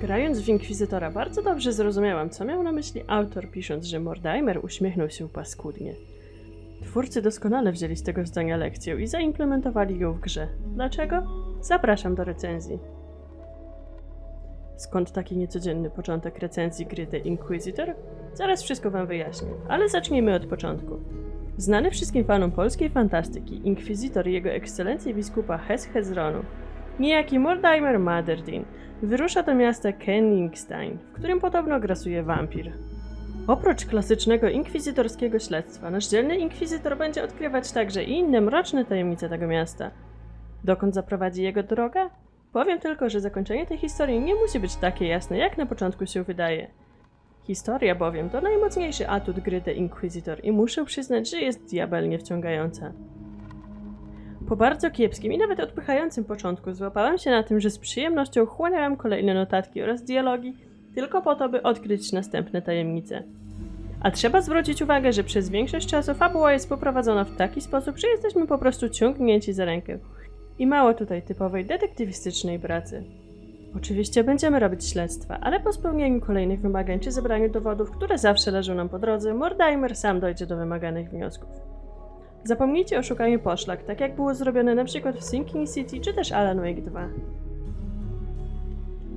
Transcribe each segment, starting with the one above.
Grając w Inkwizytora bardzo dobrze zrozumiałam, co miał na myśli autor, pisząc, że Mortimer uśmiechnął się paskudnie. Twórcy doskonale wzięli z tego zdania lekcję i zaimplementowali ją w grze. Dlaczego? Zapraszam do recenzji. Skąd taki niecodzienny początek recenzji gry The Inquisitor? Zaraz wszystko wam wyjaśnię, ale zacznijmy od początku. Znany wszystkim fanom polskiej fantastyki, Inkwizytor i jego ekscelencję biskupa Hes Hezronu, niejaki Mortimer Matherdin, wyrusza do miasta Kenningstein, w którym podobno grasuje wampir. Oprócz klasycznego inkwizytorskiego śledztwa, nasz dzielny inkwizytor będzie odkrywać także inne mroczne tajemnice tego miasta. Dokąd zaprowadzi jego droga? Powiem tylko, że zakończenie tej historii nie musi być takie jasne, jak na początku się wydaje. Historia bowiem to najmocniejszy atut gry The Inquisitor i muszę przyznać, że jest diabelnie wciągająca. Po bardzo kiepskim i nawet odpychającym początku złapałem się na tym, że z przyjemnością chłaniałem kolejne notatki oraz dialogi, tylko po to, by odkryć następne tajemnice. A trzeba zwrócić uwagę, że przez większość czasu fabuła jest poprowadzona w taki sposób, że jesteśmy po prostu ciągnięci za rękę. I mało tutaj typowej detektywistycznej pracy. Oczywiście będziemy robić śledztwa, ale po spełnieniu kolejnych wymagań czy zebraniu dowodów, które zawsze leżą nam po drodze, Mortimer sam dojdzie do wymaganych wniosków. Zapomnijcie o szukaniu poszlak, tak jak było zrobione przykład w Sinking City czy też Alan Wake 2.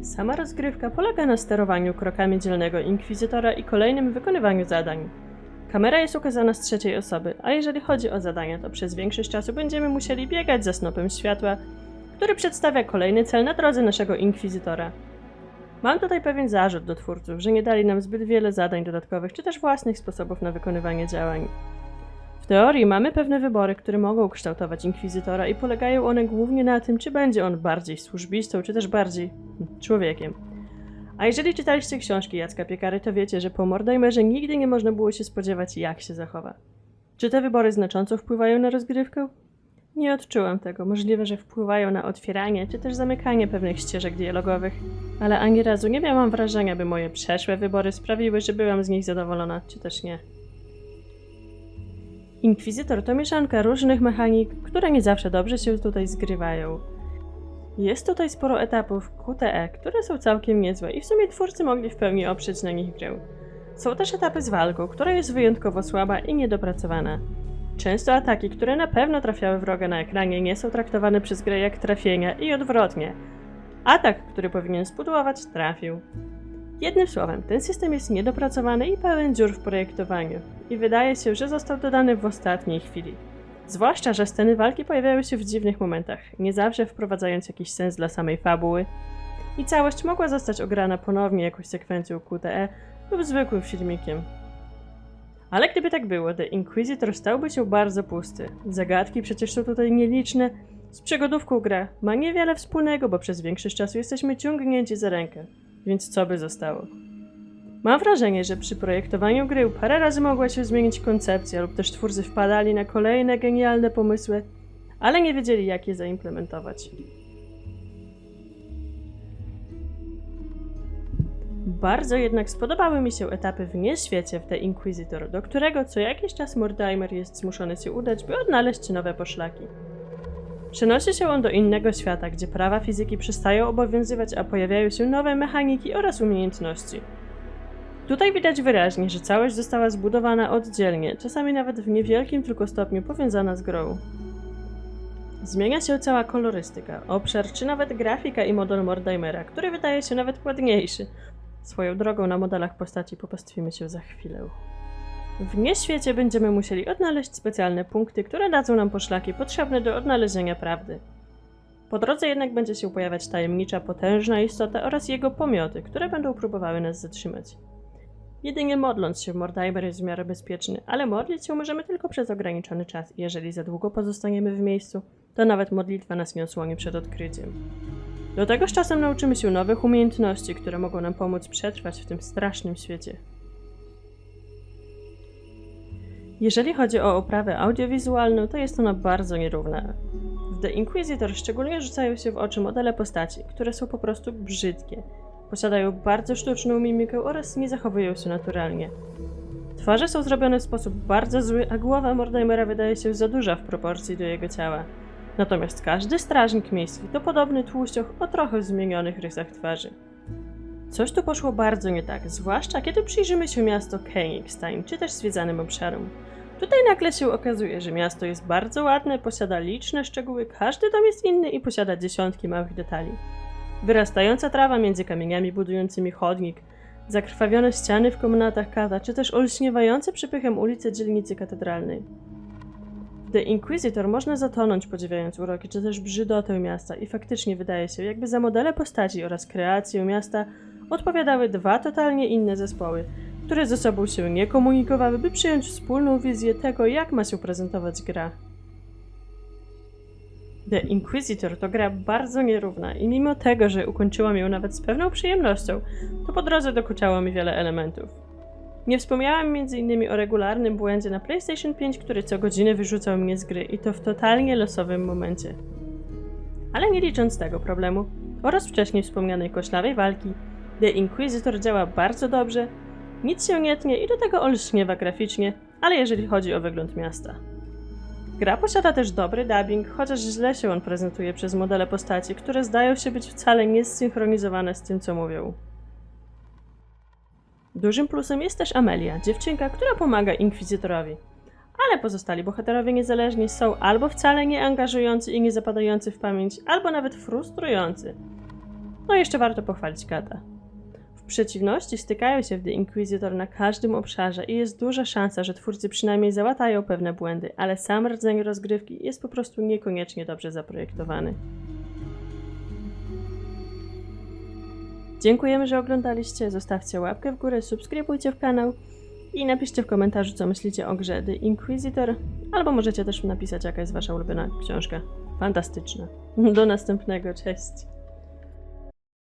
Sama rozgrywka polega na sterowaniu krokami dzielnego inkwizytora i kolejnym wykonywaniu zadań. Kamera jest ukazana z trzeciej osoby, a jeżeli chodzi o zadania, to przez większość czasu będziemy musieli biegać za snopem światła, który przedstawia kolejny cel na drodze naszego inkwizytora. Mam tutaj pewien zarzut do twórców, że nie dali nam zbyt wiele zadań dodatkowych czy też własnych sposobów na wykonywanie działań. Teorii mamy pewne wybory, które mogą kształtować inkwizytora i polegają one głównie na tym, czy będzie on bardziej służbistą, czy też bardziej człowiekiem. A jeżeli czytaliście książki Jacka Piekary, to wiecie, że po Mordejmerze nigdy nie można było się spodziewać, jak się zachowa. Czy te wybory znacząco wpływają na rozgrywkę? Nie odczułam tego. Możliwe, że wpływają na otwieranie czy też zamykanie pewnych ścieżek dialogowych, ale ani razu nie miałam wrażenia, by moje przeszłe wybory sprawiły, że byłam z nich zadowolona, czy też nie. Inkwizytor to mieszanka różnych mechanik, które nie zawsze dobrze się tutaj zgrywają. Jest tutaj sporo etapów QTE, które są całkiem niezłe i w sumie twórcy mogli w pełni oprzeć na nich grę. Są też etapy z walką, która jest wyjątkowo słaba i niedopracowana. Często ataki, które na pewno trafiały wroga na ekranie, nie są traktowane przez grę jak trafienia i odwrotnie. Atak, który powinien spudłować, trafił. Jednym słowem, ten system jest niedopracowany i pełen dziur w projektowaniu. I wydaje się, że został dodany w ostatniej chwili. Zwłaszcza, że sceny walki pojawiają się w dziwnych momentach, nie zawsze wprowadzając jakiś sens dla samej fabuły. I całość mogła zostać ograna ponownie jakąś sekwencją QTE lub zwykłym filmikiem. Ale gdyby tak było, The Inquisitor stałby się bardzo pusty. Zagadki przecież są tutaj nieliczne. Z przygodówką gra ma niewiele wspólnego, bo przez większość czasu jesteśmy ciągnięci za rękę. Więc co by zostało? Mam wrażenie, że przy projektowaniu gry parę razy mogła się zmienić koncepcja, lub też twórcy wpadali na kolejne genialne pomysły, ale nie wiedzieli, jak je zaimplementować. Bardzo jednak spodobały mi się etapy w nieświecie w The Inquisitor, do którego co jakiś czas Mortimer jest zmuszony się udać, by odnaleźć nowe poszlaki. Przenosi się on do innego świata, gdzie prawa fizyki przestają obowiązywać, a pojawiają się nowe mechaniki oraz umiejętności. Tutaj widać wyraźnie, że całość została zbudowana oddzielnie, czasami nawet w niewielkim tylko stopniu powiązana z grą. Zmienia się cała kolorystyka, obszar czy nawet grafika i model Mordheimera, który wydaje się nawet ładniejszy. Swoją drogą na modelach postaci popastwimy się za chwilę. W nieświecie będziemy musieli odnaleźć specjalne punkty, które dadzą nam poszlaki potrzebne do odnalezienia prawdy. Po drodze jednak będzie się pojawiać tajemnicza, potężna istota oraz jego pomioty, które będą próbowały nas zatrzymać. Jedynie modląc się Mortimer jest w miarę bezpieczny, ale modlić się możemy tylko przez ograniczony czas i jeżeli za długo pozostaniemy w miejscu, to nawet modlitwa nas nie osłoni przed odkryciem. Do tego z czasem nauczymy się nowych umiejętności, które mogą nam pomóc przetrwać w tym strasznym świecie. Jeżeli chodzi o oprawę audiowizualną, to jest ona bardzo nierówna. W The Inquisitor szczególnie rzucają się w oczy modele postaci, które są po prostu brzydkie. Posiadają bardzo sztuczną mimikę oraz nie zachowują się naturalnie. Twarze są zrobione w sposób bardzo zły, a głowa Mordheimera wydaje się za duża w proporcji do jego ciała. Natomiast każdy strażnik miejski to podobny tłuścioch o trochę zmienionych rysach twarzy. Coś tu poszło bardzo nie tak, zwłaszcza kiedy przyjrzymy się miasto Königstein, czy też zwiedzanym obszarom. Tutaj nagle się okazuje, że miasto jest bardzo ładne, posiada liczne szczegóły, każdy dom jest inny i posiada dziesiątki małych detali. Wyrastająca trawa między kamieniami budującymi chodnik, zakrwawione ściany w komnatach kata, czy też olśniewające przypychem ulice dzielnicy katedralnej. The Inquisitor można zatonąć podziwiając uroki, czy też brzydotę miasta i faktycznie wydaje się, jakby za modele postaci oraz kreację miasta odpowiadały dwa totalnie inne zespoły, które ze sobą się nie komunikowały, by przyjąć wspólną wizję tego, jak ma się prezentować gra. The Inquisitor to gra bardzo nierówna i mimo tego, że ukończyłam ją nawet z pewną przyjemnością, to po drodze dokuczało mi wiele elementów. Nie wspomniałam m.in. o regularnym błędzie na PlayStation 5, który co godzinę wyrzucał mnie z gry i to w totalnie losowym momencie. Ale nie licząc tego problemu oraz wcześniej wspomnianej koślawej walki, The Inquisitor działa bardzo dobrze, nic się nie tnie i do tego olśniewa graficznie, ale jeżeli chodzi o wygląd miasta. Gra posiada też dobry dubbing, chociaż źle się on prezentuje przez modele postaci, które zdają się być wcale niesynchronizowane z tym, co mówią. Dużym plusem jest też Amelia, dziewczynka, która pomaga Inkwizytorowi. Ale pozostali bohaterowie niezależni są albo wcale nie angażujący i nie zapadający w pamięć, albo nawet frustrujący. No i jeszcze warto pochwalić Kata. Przeciwności stykają się w The Inquisitor na każdym obszarze i jest duża szansa, że twórcy przynajmniej załatają pewne błędy, ale sam rdzeń rozgrywki jest po prostu niekoniecznie dobrze zaprojektowany. Dziękujemy, że oglądaliście. Zostawcie łapkę w górę, subskrybujcie w kanał i napiszcie w komentarzu, co myślicie o grze The Inquisitor, albo możecie też napisać, jaka jest wasza ulubiona książka. Fantastyczna. Do następnego, cześć.